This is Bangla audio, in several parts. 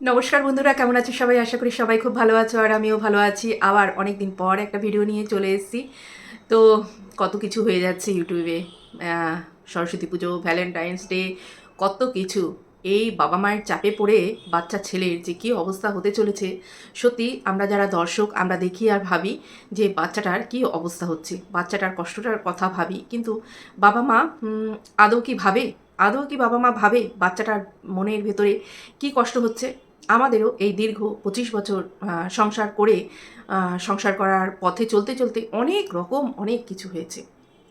নমস্কার বন্ধুরা, কেমন আছো সবাই? আশা করি সবাই খুব ভালো আছো আর আমিও ভালো আছি। আবার অনেক দিন পর একটা ভিডিও নিয়ে চলে এসেছি। তো কত কিছু হয়ে যাচ্ছে ইউটিউবে সরস্বতী পুজো ভ্যালেন্টাইন্স ডে কত কিছু। এই বাবা মায়ের চাপে পড়ে বাচ্চা ছেলের যে কী অবস্থা হতে চলেছে, সত্যি আমরা যারা দর্শক, আমরা দেখি আর ভাবি যে বাচ্চাটার কী অবস্থা হচ্ছে, বাচ্চাটার কষ্টটার কথা ভাবি। কিন্তু বাবা মা আদৌ কি ভাবে? আদৌ কি বাবা মা ভাবে বাচ্চাটার মনের ভেতরে কি কষ্ট হচ্ছে? আমাদেরও এই দীর্ঘ পঁচিশ বছর সংসার করে সংসার করার পথে চলতে চলতে অনেক রকম, অনেক কিছু হয়েছে।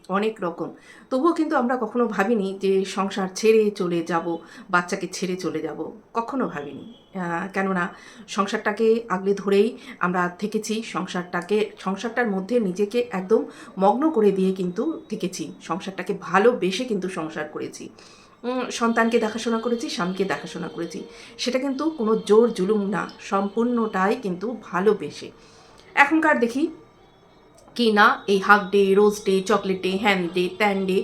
অনেক রকম। তবুও কিন্তু আমরা কখনো ভাবিনি যে সংসার ছেড়ে চলে যাব, বাচ্চাকে ছেড়ে চলে যাব। কখনো ভাবিনি। কেননা সংসারটাকে আগলে ধরেই আমরা থেকেছি, সংসারটাকে, সংসারটার মধ্যে নিজেকে একদম মগ্ন করে দিয়ে কিন্তু থেকেছি, সংসারটাকে ভালোবেসে কিন্তু সংসার করেছি। সন্তানকে দেখাশোনা করেছি, স্বামীকে দেখাশোনা করেছি। সেটা কিন্তু কোনো জোর জুলুম না, সম্পূর্ণটাই কিন্তু ভালোবেসে। এখনকার দেখি কি না এই half day rose day chocolate day হ্যান ডে ত্যান ডে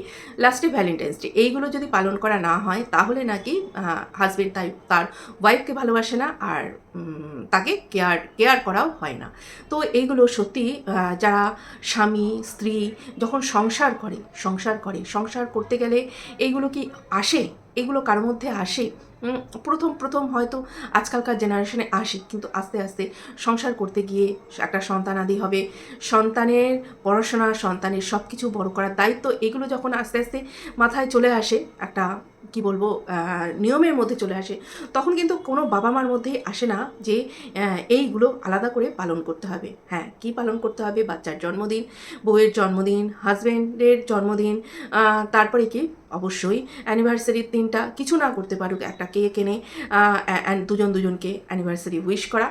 লাস্টে ভ্যালেন্টাইন্স ডে এইগুলো যদি পালন করা না হয়, তাহলে নাকি হাজবেন্ড তাই তার ওয়াইফকে ভালোবাসে না আর তাকে কেয়ার কেয়ার করাও হয় না। তো এইগুলো সত্যি যারা স্বামী, স্ত্রী যখন সংসার করে সংসার করে, সংসার করতে গেলে এইগুলো কি আসে? এগুলো কার মধ্যে আসে প্রথম প্রথম হয়তো আজকালকার জেনারেশনে আসে, কিন্তু আস্তে আস্তে সংসার করতে গিয়ে একটা সন্তান আদি হবে। সন্তানের পড়াশোনা, সন্তানের সব কিছু বড় করার দায়িত্ব, এগুলো যখন আস্তে আস্তে মাথায় চলে আসে, একটা, কি বলব নিয়মের মধ্যে চলে আসে, তখন কিন্তু কোনো বাবা মার মধ্যেই আসে না যে এইগুলো আলাদা করে পালন করতে হবে। হ্যাঁ কি পালন করতে হবে? বাচ্চার জন্মদিন, বউয়ের জন্মদিন হাজব্যান্ডের জন্মদিন তারপরে কি অবশ্যই অ্যানিভার্সারির দিনটা কিছু না করতে পারুক একটা কেক এনে দুজন দুজনকে অ্যানিভার্সারি উইশ করা।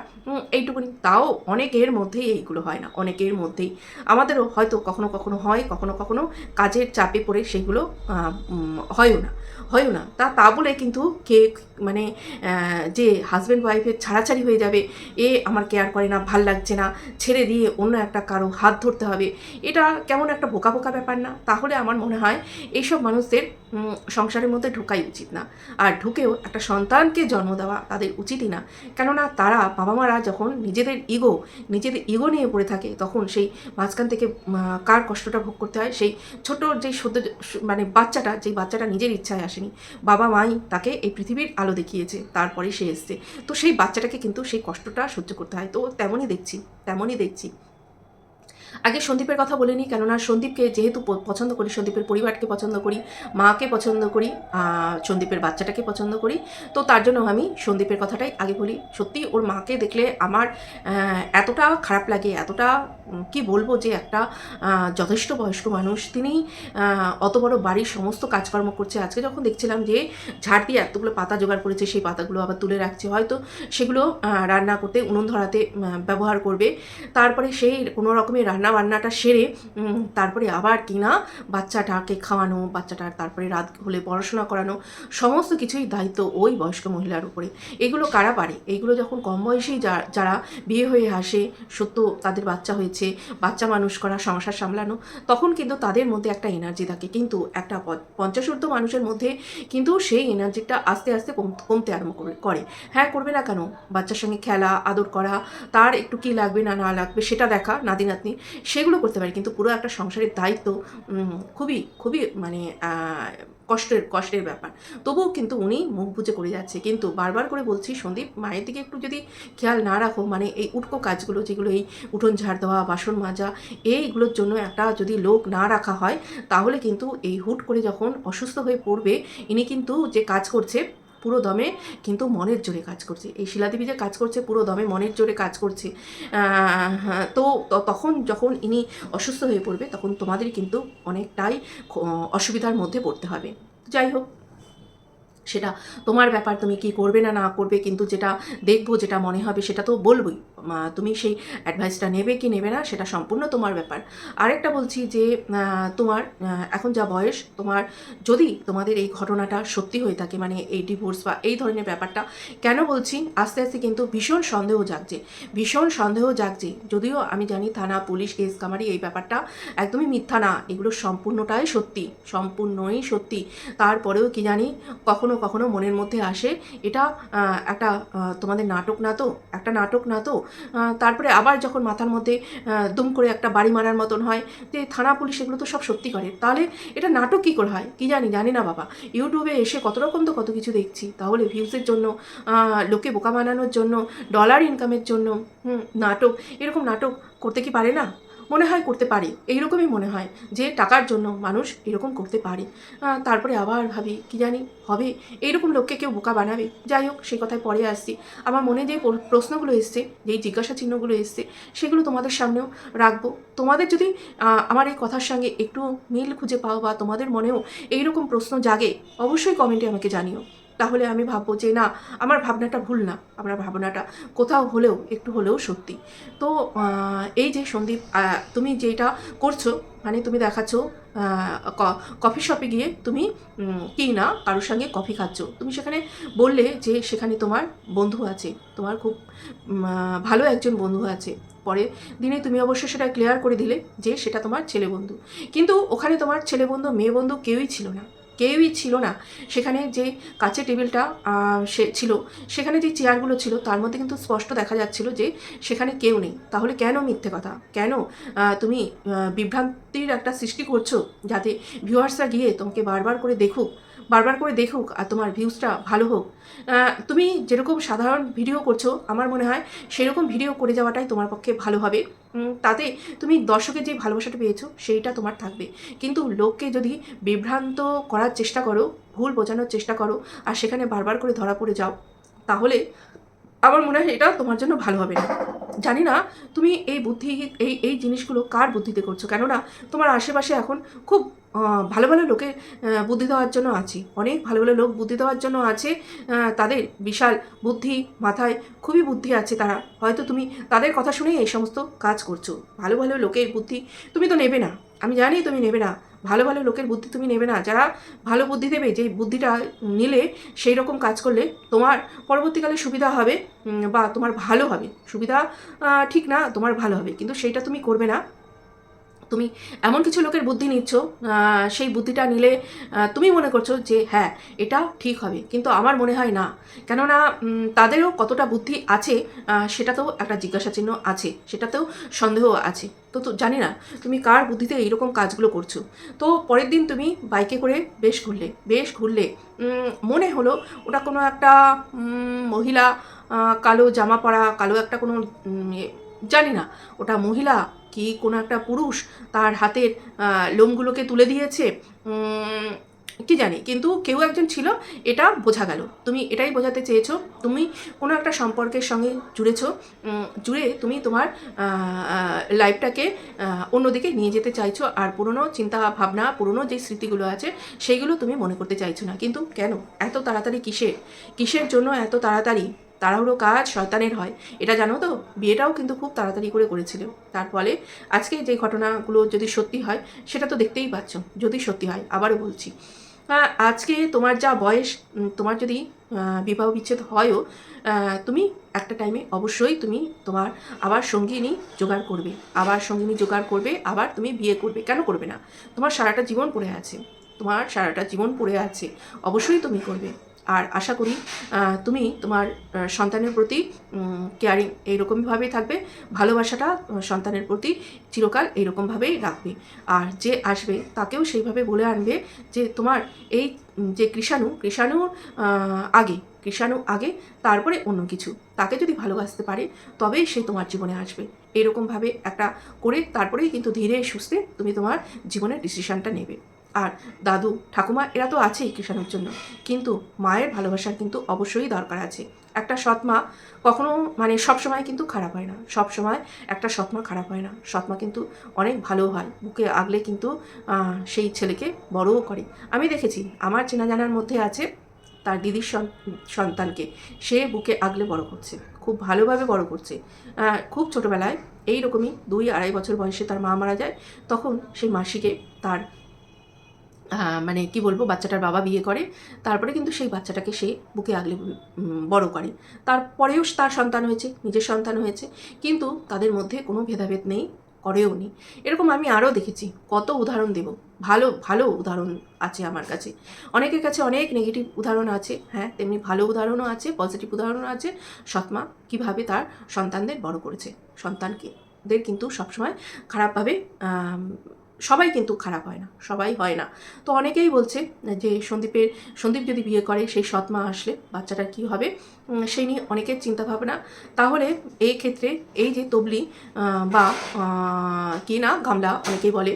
এইটুকুনি। তাও অনেকের মধ্যেই এইগুলো হয় না। অনেকের মধ্যেই। আমাদেরও হয়তো কখনো কখনো হয়, কখনো কখনো কাজের চাপে পড়ে সেগুলো হয়ও না। হয়ও না। তা তা বলে কিন্তু কেক মানে যে হাজব্যান্ড ওয়াইফের ছাড়াছাড়ি হয়ে যাবে, এ আমার কেয়ার করে না, ভালো লাগছে না, ছেড়ে দিয়ে অন্য একটা কারও হাত ধরতে হবে, এটা কেমন একটা বোকা বোকা ব্যাপার না? তাহলে আমার মনে হয় এইসব মানুষদের সংসারের মধ্যে ঢোকাই উচিত না। আর ঢুকেও একটা সন্তানকে জন্ম দেওয়া তাদের উচিতই না। কেননা তারা বাবা মারা যখন নিজেদের ইগো নিজেদের ইগো নিয়ে পড়ে থাকে, তখন সেই মাঝখান থেকে কার কষ্টটা ভোগ করতে হয়? সেই ছোট যে সদ্য মানে বাচ্চাটা, যেই বাচ্চাটা নিজের ইচ্ছায় আসেনি বাবা মাই তাকে এই পৃথিবীর আলো দেখিয়েছে, তারপরে সে এসছে। তো সেই বাচ্চাটাকে কিন্তু সেই কষ্টটা সহ্য করতে হয়। তো তেমনই দেখছি তেমনই দেখছি। আগে সন্দীপের কথা বলিনি কেননা সন্দীপকে যেহেতু পছন্দ করি, সন্দীপের পরিবারকে পছন্দ করি, মাকে পছন্দ করি সন্দীপের বাচ্চাটাকে পছন্দ করি, তো তার জন্য আমি সন্দীপের কথাটাই আগে বলি। সত্যি ওর মাকে দেখলে আমার এতটা খারাপ লাগে, এতটা কি বলব যে একটা যথেষ্ট বয়স্ক মানুষ। তিনি অত বড় বাড়ির সমস্ত কাজকর্ম করছে। আজকে যখন দেখছিলাম যে ঝাড় দিয়ে এতগুলো পাতা জোগাড় করেছে, সেই পাতাগুলো আবার তুলে রাখছে, হয়তো সেগুলো রান্না করতে উনুন ধরাতে ব্যবহার করবে। তারপরে সেই কোনো রকমের রান্না বান্নাটা সেরে তারপরে আবার কিনা বাচ্চাটাকে খাওয়ানো, বাচ্চাটার তারপরে রাত হলে পড়াশোনা করানো, সমস্ত কিছুই দায়িত্ব ওই বয়স্ক মহিলার উপরে। এগুলো কারা পারে? এইগুলো যখন কম বয়সেই যারা বিয়ে হয়ে আসে, সত্য তাদের বাচ্চা হয়েছে, বাচ্চা মানুষ করা, সংসার সামলানো, তখন কিন্তু তাদের মধ্যে একটা এনার্জি থাকে। কিন্তু একটা প- পঞ্চাশ ঊর্ধ্ব মানুষের মধ্যে কিন্তু সেই এনার্জিটা আস্তে আস্তে কম- কমতে আরম্ভ করে হ্যাঁ করবে না কেন? বাচ্চার সঙ্গে খেলা, আদর করা, তার একটু কি লাগবে না না লাগবে, সেটা দেখা নাতি নাতনি সেগুলো করতে পারে, কিন্তু পুরো একটা সংসারের দায়িত্ব খুবই খুবই মানে কষ্টের কষ্টের ব্যাপার। তবুও কিন্তু উনি মুখ বুজে করে যাচ্ছে। কিন্তু বারবার করে বলছি, সন্দীপ, মায়ের দিকে একটু যদি খেয়াল না রাখো মানে এই উটকো কাজগুলো, যেগুলো এই উঠোন ঝাড় দেওয়া, বাসন মাজা, এইগুলোর জন্য একটা যদি লোক না রাখা হয়, তাহলে কিন্তু এই হুট করে যখন অসুস্থ হয়ে পড়বে, ইনি কিন্তু যে কাজ করছে পুরো দমে কিন্তু মনের জোরে কাজ করছে। এই শিলাদেবী যে কাজ করছে পুরো দমে মনের জোরে কাজ করছে। হ্যাঁ, তো তখন যখন ইনি অসুস্থ হয়ে পড়বে তখন তোমাদের কিন্তু অনেকটাই অসুবিধার মধ্যে পড়তে হবে। যাই হোক সেটা তোমার ব্যাপার তুমি কি করবে না না করবে, কিন্তু যেটা দেখব, যেটা মনে হবে সেটা তো বলবই। তুমি সেই অ্যাডভাইসটা নেবে কি নেবে না, সেটা সম্পূর্ণ তোমার ব্যাপার। আরেকটা বলছি যে তোমার এখন যা বয়স, তোমার যদি তোমাদের এই ঘটনাটা সত্যি হয়ে থাকে মানে এই ডিভোর্স বা এই ধরনের ব্যাপারটা, কেন বলছি? আস্তে আস্তে কিন্তু ভীষণ সন্দেহ জাগছে। ভীষণ সন্দেহ জাগছে। যদিও আমি জানি থানা, পুলিশ কেস কামারি এই ব্যাপারটা একদমই মিথ্যা না। এগুলো সম্পূর্ণটাই সত্যি, সম্পূর্ণই সত্যি। তারপরেও কি জানি, কখনো কখনো মনের মধ্যে আসে? এটা একটা তোমাদের নাটক না তো? একটা নাটক না তো? তারপরে আবার যখন মাথার মধ্যে দুম করে একটা বাড়ি মারার মতন হয়, যে থানা পুলিশ এগুলো তো সব সত্যি করে। তাহলে এটা নাটক কী করে হয়? কি জানি জানি না বাবা। ইউটিউবে এসে কত রকম তো কত কিছু দেখছি। তাহলে ভিউজের জন্য লোকে বোকা বানানোর জন্য ডলার ইনকামের জন্য নাটক, এরকম নাটক করতে কি পারে না? মনে হয় করতে পারে, এইরকমই মনে হয় যে টাকার জন্য মানুষ এরকম করতে পারে। তারপরে আবার ভাবি, কি জানি হবে? এইরকম লোককে কেউ বোকা বানাবে? যাই হোক, সেই কথায় পরে আসছি। আমার মনে যে প্রশ্নগুলো এসছে, যেই জিজ্ঞাসা চিহ্নগুলো এসছে, সেগুলো তোমাদের সামনেও রাখব। তোমাদের যদি আমার এই কথার সঙ্গে একটু মিল খুঁজে পাও বা তোমাদের মনেও এইরকম প্রশ্ন জাগে, অবশ্যই কমেন্টে আমাকে জানিও। তাহলে আমি ভাববো যে না, আমার ভাবনাটা ভুল না, আমার ভাবনাটা কোথাও হলেও, একটু হলেও সত্যি। তো এই যে সন্দীপ তুমি যেটা করছ মানে তুমি দেখাচ্ছ কফি শপে গিয়ে তুমি কি না, কারোর সঙ্গে কফি খাচ্ছ। তুমি সেখানে বললে যে সেখানে তোমার বন্ধু আছে, তোমার খুব ভালো একজন বন্ধু আছে। পরে দিনে তুমি অবশ্য সেটা ক্লিয়ার করে দিলে যে সেটা তোমার ছেলে বন্ধু। কিন্তু ওখানে তোমার ছেলে বন্ধু, মেয়ে বন্ধু কেউই ছিল না। কেউই ছিল না। সেখানে যে কাছে টেবিলটা সে ছিল, সেখানে যে চেয়ারগুলো ছিল, তার মধ্যে কিন্তু স্পষ্ট দেখা যাচ্ছিল যে সেখানে কেউ নেই। তাহলে কেন মিথ্যে কথা? কেন তুমি বিভ্রান্তির একটা সৃষ্টি করছ যাতে ভিউয়ার্সরা গিয়ে তোমাকে বারবার করে দেখুক? বারবার করে দেখুক আর তোমার ভিউজটা ভালো হোক। তুমি যেরকম সাধারণ ভিডিও করছ, আমার মনে হয় সেরকম ভিডিও করে যাওয়াটাই তোমার পক্ষে ভালো হবে। তাতে তুমি দর্শকের যে ভালোবাসাটা পেয়েছ, সেইটা তোমার থাকবে। কিন্তু লোককে যদি বিভ্রান্ত করার চেষ্টা করো, ভুল বোঝানোর চেষ্টা করো, আর সেখানে বারবার করে ধরা পড়ে যাও, তাহলে আমার মনে হয় এটা তোমার জন্য ভালো হবে না। জানি না তুমি এই বুদ্ধি, এই এই জিনিসগুলো কার বুদ্ধিতে করছ? কেননা তোমার আশেপাশে এখন খুব ভালো ভালো লোকে বুদ্ধি দেওয়ার জন্য আছে। অনেক ভালো ভালো লোক বুদ্ধি দেওয়ার জন্য আছে তাদের বিশাল বুদ্ধি মাথায় খুবই বুদ্ধি আছে তারা। হয়তো তুমি তাদের কথা শুনেই এই সমস্ত কাজ করছ। ভালো ভালো লোকের বুদ্ধি তুমি তো নেবে না। আমি জানি তুমি নেবে না। ভালো ভালো লোকের বুদ্ধি তুমি নেবে না। যারা ভালো বুদ্ধি দেবে যে বুদ্ধিটা নিলে সেই রকম কাজ করলে তোমার পরবর্তীকালে সুবিধা হবে বা তোমার ভালো হবে। সুবিধা ঠিক না, তোমার ভালো হবে। কিন্তু সেইটা তুমি করবে না। তুমি এমন কিছু লোকের বুদ্ধি নিচ্ছ সেই বুদ্ধিটা নিলে তুমি মনে করছ যে হ্যাঁ এটা ঠিক হবে। কিন্তু আমার মনে হয় না। কেননা তাদেরও কতটা বুদ্ধি আছে সেটাতেও একটা জিজ্ঞাসা চিহ্ন আছে সেটাতেও সন্দেহ আছে। তো তো জানি না তুমি কার বুদ্ধিতে এইরকম কাজগুলো করছ? তো পরের দিন তুমি বাইকে করে বেশ ঘুরলে বেশ ঘুরলে। মনে হলো ওটা কোনো একটা মহিলা কালো জামা পরা কালো একটা কোনো এ, জানি না ওটা মহিলা কি কোনো একটা পুরুষ তার হাতের লোমগুলোকে তুলে দিয়েছে? কি জানি, কিন্তু কেউ একজন ছিল, এটা বোঝা গেল। তুমি এটাই বোঝাতে চেয়েছো, তুমি কোনো একটা সম্পর্কের সঙ্গে জুড়েছো জুড়ে তুমি তোমার লাইফটাকে অন্যদিকে নিয়ে যেতে চাইছো, আর পুরনো চিন্তা ভাবনা পুরনো যে স্মৃতিগুলো আছে, সেইগুলো তুমি মনে করতে চাইছো না। কিন্তু কেন? এত তাড়াতাড়ি কিসের? কিসের জন্য এত তাড়াতাড়ি? তাড়াহুড়ো কাজ শয়তানের হয়। এটা জানো তো? বিয়েটাও কিন্তু খুব তাড়াতাড়ি করে করেছিল। তার ফলে আজকে যে ঘটনাগুলো যদি সত্যি হয়, সেটা তো দেখতেই পাচ্ছ, যদি সত্যি হয়, আবারও বলছি। আজকে তোমার যা বয়স তোমার যদি বিবাহ বিচ্ছেদ হয়ও তুমি একটা টাইমে অবশ্যই তুমি তোমার আবার সঙ্গিনী জোগাড় করবে। আবার সঙ্গিনী জোগাড় করবে, আবার তুমি বিয়ে করবে। কেন করবে না? তোমার সারাটা জীবন পড়ে আছে। তোমার সারাটা জীবন পড়ে আছে। অবশ্যই তুমি করবে। আর আশা করি তুমি তোমার সন্তানের প্রতি কেয়ারিং এইরকমভাবেই থাকবে ভালোবাসাটা সন্তানের প্রতি চিরকাল এইরকমভাবেই রাখবে। আর যে আসবে তাকেও সেইভাবে বলে আনবে যে তোমার এই যে কৃষাণু কৃষাণুর আহ, আগে কৃষাণু আগে তারপরে অন্য কিছু। তাকে যদি ভালোবাসতে পারে তবেই সে তোমার জীবনে আসবে। এরকমভাবে একটা করে তারপরেই কিন্তু ধীরে সুস্থে তুমি তোমার জীবনের ডিসিশনটা নেবে। আর দাদু, ঠাকুমা এরা তো আছেই কৃষাণুর জন্য। কিন্তু মায়ের ভালোবাসার কিন্তু অবশ্যই দরকার আছে। একটা সৎ মা কখনো মানে সবসময় কিন্তু খারাপ হয় না। সব সময় একটা সৎ মা খারাপ হয় না। সৎ মা কিন্তু অনেক ভালো হয়। বুকে আগলে কিন্তু সেই ছেলেকে বড়ও করে। আমি দেখেছি, আমার চেনা জানার মধ্যে আছে তার দিদির সন- সন্তানকে। সে বুকে আগলে বড় করছে। খুব ভালোভাবে বড় করছে। খুব ছোটোবেলায় এই রকমই দুই আড়াই বছর বয়সে তার মা মারা যায়। তখন সেই মাসিকে তার মানে কি বলব, বাচ্চাটার বাবা বিয়ে করে, তারপরে কিন্তু সেই বাচ্চাটাকে সে বুকে আগলে বড় করে। তারপরেও তার সন্তান হয়েছে, নিজের সন্তান হয়েছে, কিন্তু তাদের মধ্যে কোনো ভেদাভেদ নেই, করেও নি এরকম আমি আরও দেখেছি, কত উদাহরণ দেব। ভালো ভালো উদাহরণ আছে আমার কাছে। অনেকের কাছে অনেক নেগেটিভ উদাহরণ আছে হ্যাঁ তেমনি ভালো উদাহরণও আছে পজিটিভ উদাহরণও আছে। সৎমা কীভাবে তার সন্তানদের বড় করেছে? সন্তানকে দের কিন্তু সবসময় খারাপভাবে সবাই কিন্তু খারাপ হয় না, সবাই হয় না। তো অনেকেই বলছে যে সন্দীপের, সন্দীপ যদি বিয়ে করে, সেই সৎমা আসলে বাচ্চাটার কী হবে? সেই নিয়ে অনেকের চিন্তাভাবনা। তাহলে এই ক্ষেত্রে এই যে তবলি বা কি না, গামলা অনেকেই বলে,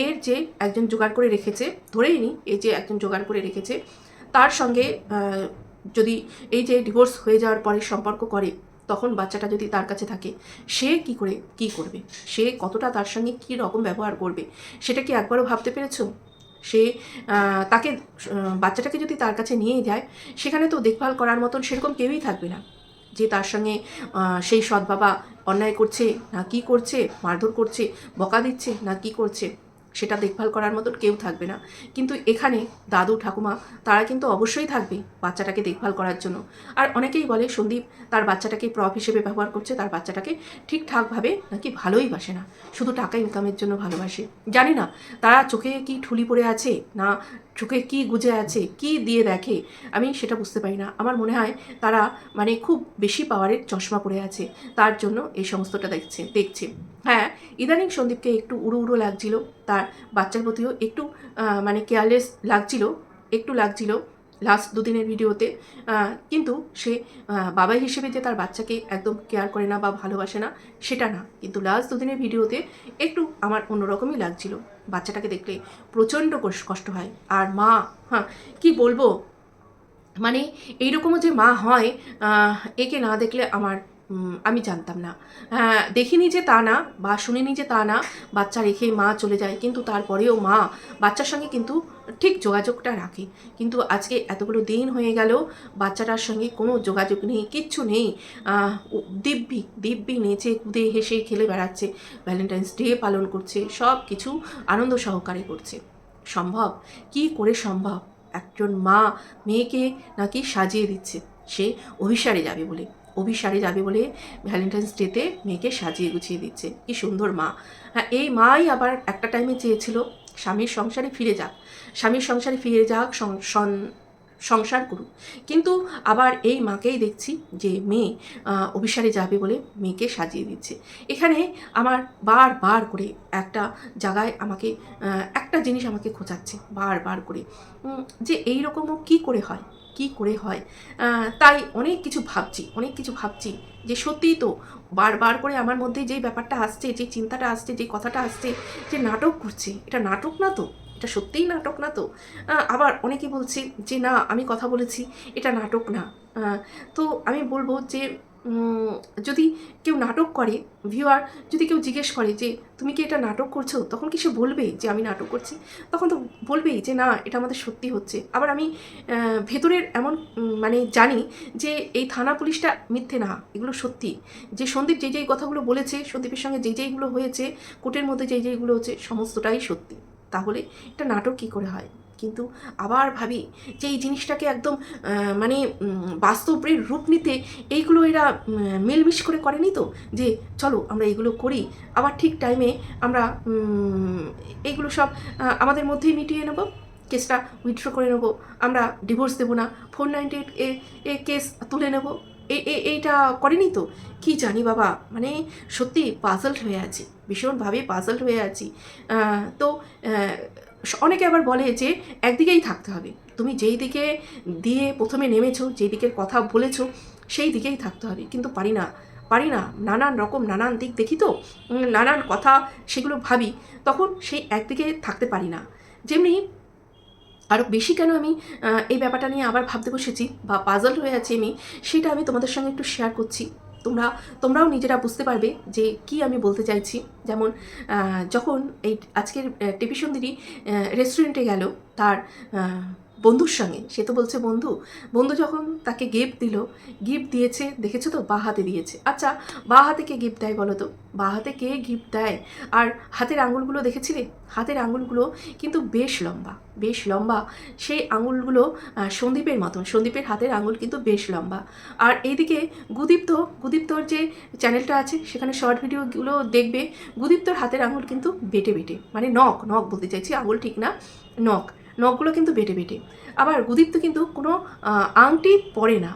এর যে একজন জোগাড় করে রেখেছে, ধরেই নি, এই যে একজন জোগাড় করে রেখেছে, তার সঙ্গে যদি এই যে ডিভোর্স হয়ে যাওয়ার পরে সম্পর্ক করে তখন বাচ্চাটা যদি তার কাছে থাকে, সে কি করে, কি করবে? সে কতটা তার সঙ্গে কী রকম ব্যবহার করবে? সেটা কি একবারও ভাবতে পেরেছ? সে তাকে বাচ্চাটাকে যদি তার কাছে নিয়ে যায়, সেখানে তো দেখভাল করার মতন সেরকম কেউই থাকবে না। যে তার সঙ্গে সেই সৎ বাবা অন্যায় করছে, না কি করছে, মারধর করছে, বকা দিচ্ছে, না কি করছে সেটা দেখভাল করার মতন কেউ থাকবে না। কিন্তু এখানে দাদু, ঠাকুমা, তারা কিন্তু অবশ্যই থাকবে বাচ্চাটাকে দেখভাল করার জন্য। আর অনেকেই বলে, সন্দীপ, তার বাচ্চাটাকে প্রপ হিসেবে ব্যবহার করছে, তার বাচ্চাটাকে ঠিকঠাকভাবে নাকি ভালোই বাসে না। শুধু টাকা ইনকামের জন্য ভালোবাসে। জানি না, তারা চোখে কি ঠুলি পড়ে আছে, না চোখে কি গুজে আছে, কি দিয়ে দেখে, আমি সেটা বুঝতে পারি না। আমার মনে হয় তারা মানে খুব বেশি পাওয়ারের চশমা পড়ে আছে। তার জন্য এই সমস্তটা দেখছে দেখছে। হ্যাঁ ইদানিং সন্দীপকে একটু উড়ো উড়ো লাগছিল। তার বাচ্চার প্রতিও একটু মানে কেয়ারলেস লাগছিল, একটু লাগছিল। লাস্ট দুদিনের ভিডিওতে কিন্তু সে বাবা হিসেবে যে তার বাচ্চাকে একদম কেয়ার করে না বা ভালোবাসে না, সেটা না। কিন্তু লাস্ট দুদিনের ভিডিওতে একটু আমার অন্যরকমই লাগছিল। বাচ্চাটাকে দেখলে প্রচণ্ড কষ- কষ্ট হয়। আর মা হ্যাঁ কি বলব? মানে এইরকমও যে মা হয় একে না দেখলে আমার আমি জানতাম না। হ্যাঁ, দেখিনি যে তা না বা শুনিনি যে তা না বাচ্চা রেখে মা চলে যায় কিন্তু তারপরেও মা বাচ্চার সঙ্গে কিন্তু ঠিক যোগাযোগটা রাখে। কিন্তু আজকে এতগুলো দিন হয়ে গেল বাচ্চাটার সঙ্গে কোনো যোগাযোগ নেই কিচ্ছু নেই। দিব্যি দিব্যি নেচে কুদে হেসে খেলে বেড়াচ্ছে ভ্যালেন্টাইন্স ডে পালন করছে সব কিছু আনন্দ সহকারে করছে। সম্ভব? কি করে সম্ভব? একজন মা মেয়েকে নাকি সাজিয়ে দিচ্ছে সে অভিসারে যাবে বলে। অভিসারে যাবে বলে ভ্যালেন্টাইন্স ডেতে মেয়েকে সাজিয়ে গুছিয়ে দিচ্ছে। কি সুন্দর মা। হ্যাঁ এই মাই আবার একটা টাইমে চেয়েছিল, স্বামীর সংসারে ফিরে যাক। স্বামীর সংসারে ফিরে যাক সংসার করুক। কিন্তু আবার এই মাকেই দেখছি যে মেয়ে অভিসারে যাবে বলে মেয়েকে সাজিয়ে দিচ্ছে। এখানে আমার বার বার করে একটা জায়গায় আমাকে একটা জিনিস আমাকে খোঁচাচ্ছে, বার বার করে। যে এই রকমও কী করে হয়? কি করে হয়? তাই অনেক কিছু ভাবছি, অনেক কিছু ভাবছি যে সত্যিই তো বারবার করে আমার মধ্যে যেই ব্যাপারটা আসছে, যে চিন্তাটা আসছে, যে কথাটা আসছে, যে নাটক করছে, এটা নাটক না তো? এটা সত্যিই নাটক না তো? আবার অনেকে বলছে যে না, আমি কথা বলেছি, এটা নাটক না। তো আমি বলব যে যদি কেউ নাটক করে ভিউয়ার যদি কেউ জিজ্ঞেস করে যে, তুমি কি এটা নাটক করছ? তখন কি সে বলবে যে, আমি নাটক করছি? তখন তো বলবেই যে, না, এটা আমাদের সত্যি হচ্ছে। আবার আমি ভেতরের এমন মানে জানি যে, এই থানা পুলিশটা মিথ্যে না, এগুলো সত্যি। যে সন্দীপ যেই যেই কথাগুলো বলেছে, সন্দীপের সঙ্গে যেই যেইগুলো হয়েছে, কোর্টের মধ্যে যেই যেইগুলো হচ্ছে, সমস্তটাই সত্যি। তাহলে এটা নাটক কী করে হয়? কিন্তু আবার ভাবি যে এই জিনিসটাকে একদম মানে বাস্তবের রূপ নিতে এইগুলো এরা মিলমিশ করে করেনি তো? যে চলো আমরা এগুলো করি, আবার ঠিক টাইমে আমরা এইগুলো সব আমাদের মধ্যেই মিটিয়ে নেব, কেসটা উইথড্র করে নেব, আমরা ডিভোর্স দেবো না ফোর নাইনটি এইট এ এ কেস তুলে নেব এইটা করেনি তো? কি জানি বাবা মানে সত্যি পাজলড হয়ে আছি, ভীষণভাবে পাজলড হয়ে আছি। তো অনেকে আবার বলে যে একদিকেই থাকতে হবে। তুমি যেই দিকে দিয়ে প্রথমে নেমেছো, যেই দিকের কথা বলেছ, সেই দিকেই থাকতে হবে। কিন্তু পারি না পারি না। নানান রকম নানান দিক দেখি তো নানান কথা সেগুলো ভাবি, তখন সেই একদিকে থাকতে পারি না। যেমনি আরও বেশি কেন আমি এই ব্যাপারটা নিয়ে আবার ভাবতে বসেছি বা পাজল হয়ে আছি আমি, সেটা আমি তোমাদের সঙ্গে একটু শেয়ার করছি। তোমরা, তোমরাও নিজেরা বুঝতে পারবে যে কি আমি বলতে চাইছি। যেমন যখন এই আজকের সুন্দরী রেস্টুরেন্টে গেল, তার বন্ধুর সঙ্গে। সে তো বলছে, বন্ধু। বন্ধু যখন তাকে গিফট দিল গিফট দিয়েছে, দেখেছ তো? বা হাতে দিয়েছে। আচ্ছা বা হাতে কে গিফট দেয় বলো তো? বা হাতে কে গিফট দেয়? আর হাতের আঙুলগুলো দেখেছিলে? হাতের আঙুলগুলো কিন্তু বেশ লম্বা বেশ লম্বা। সেই আঙুলগুলো সন্দীপের মতন। সন্দীপের হাতের আঙুল কিন্তু বেশ লম্বা। আর এইদিকে গুদীপ্ত, গুদীপ্তর যে চ্যানেলটা আছে, সেখানে শর্ট ভিডিওগুলো দেখবে। গুদীপ্তর হাতের আঙুল কিন্তু বেটে বেটে। মানে নখ নখ বলতে চাইছি, আঙুল ঠিক না, নখ। নখগুলো কিন্তু বেটে বেটে। আবার গুদীপ্ত কিন্তু কোনো আংটি পরে না।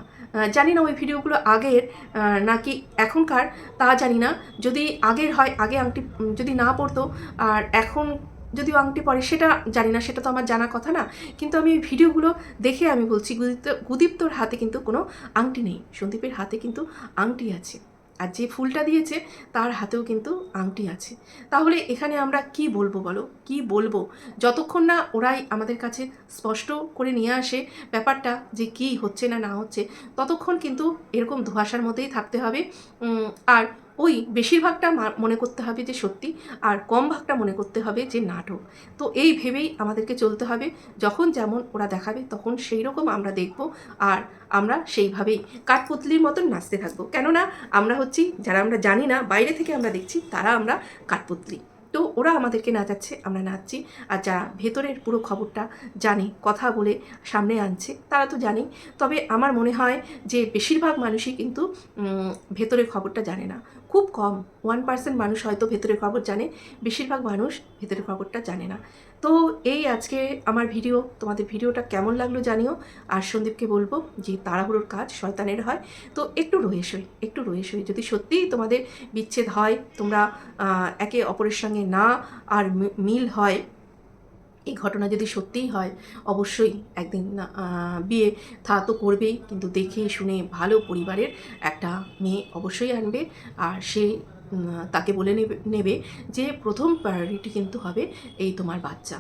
জানি না ওই ভিডিওগুলো আগের নাকি এখনকার, তা জানি না। যদি আগের হয়, আগে আংটি যদি না পড়তো আর এখন যদিও আংটি পরে, সেটা জানি না, সেটা তো আমার জানা কথা না। কিন্তু আমি এই ভিডিওগুলো দেখে আমি বলছি গুদীপ্ত গুদীপ্তর হাতে কিন্তু কোনো আংটি নেই। সন্দীপের হাতে কিন্তু আংটি আছে। আর যে ফুলটা দিয়েছে, তার হাতেও কিন্তু আংটি আছে। তাহলে এখানে আমরা কি বলব বলো? কি বলব? যতক্ষণ না ওরাই আমাদের কাছে স্পষ্ট করে নিয়ে আসে ব্যাপারটা যে কি হচ্ছে না না হচ্ছে, ততক্ষণ কিন্তু এরকম ধোয়াশার মধ্যেই থাকতে হবে। আর ওই বেশিরভাগটা মনে করতে হবে যে সত্যি আর কম ভাগটা মনে করতে হবে যে নাটক। তো এই ভেবেই আমাদেরকে চলতে হবে। যখন যেমন ওরা দেখাবে তখন সেই রকম আমরা দেখব আর আমরা সেইভাবেই কাঠপুতলির মতন নাচতে থাকব। কেননা আমরা হচ্ছি, যারা আমরা জানি না, বাইরে থেকে আমরা দেখছি, তারা আমরা কাঠপুতলি। তো ওরা আমাদেরকে নাচাচ্ছে, আমরা নাচছি। আর যারা ভেতরের পুরো খবরটা জানে, কথা বলে সামনে আনছে, তারা তো জানেই। তবে আমার মনে হয় যে বেশিরভাগ মানুষই কিন্তু ভেতরের খবরটা জানে না। খুব কম। ওয়ান পার্সেন্ট মানুষ হয়তো ভেতরের খবর জানে, বেশিরভাগ মানুষ ভেতরের খবরটা জানে না। তো এই আজকে আমার ভিডিও, তোমাদের ভিডিওটা কেমন লাগল জানিও। আর সন্দীপকে বলব যে তাড়াহুড়োর কাজ শয়তানের হয়। তো একটু রয়েসই একটু রয়েসই যদি সত্যিই তোমাদের বিচ্ছেদ হয়, তোমরা একে অপরের সঙ্গে না আর মিল হয় এই ঘটনা যদি সত্যিই হয়, অবশ্যই একদিন বিয়ে থা তো করবেই। কিন্তু দেখে শুনে ভালো পরিবারের একটা মেয়ে অবশ্যই আনবে। আর সে তাকে বলে নেবে নেবে যে প্রথম প্রায়োরিটি কিন্তু হবে এই তোমার বাচ্চা।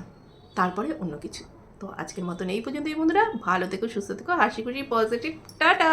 তারপরে অন্য কিছু। তো আজকের মতন এই পর্যন্তই বন্ধুরা। ভালো থেকো, সুস্থ থেকো। হাসি খুশি পজিটিভ টাটা!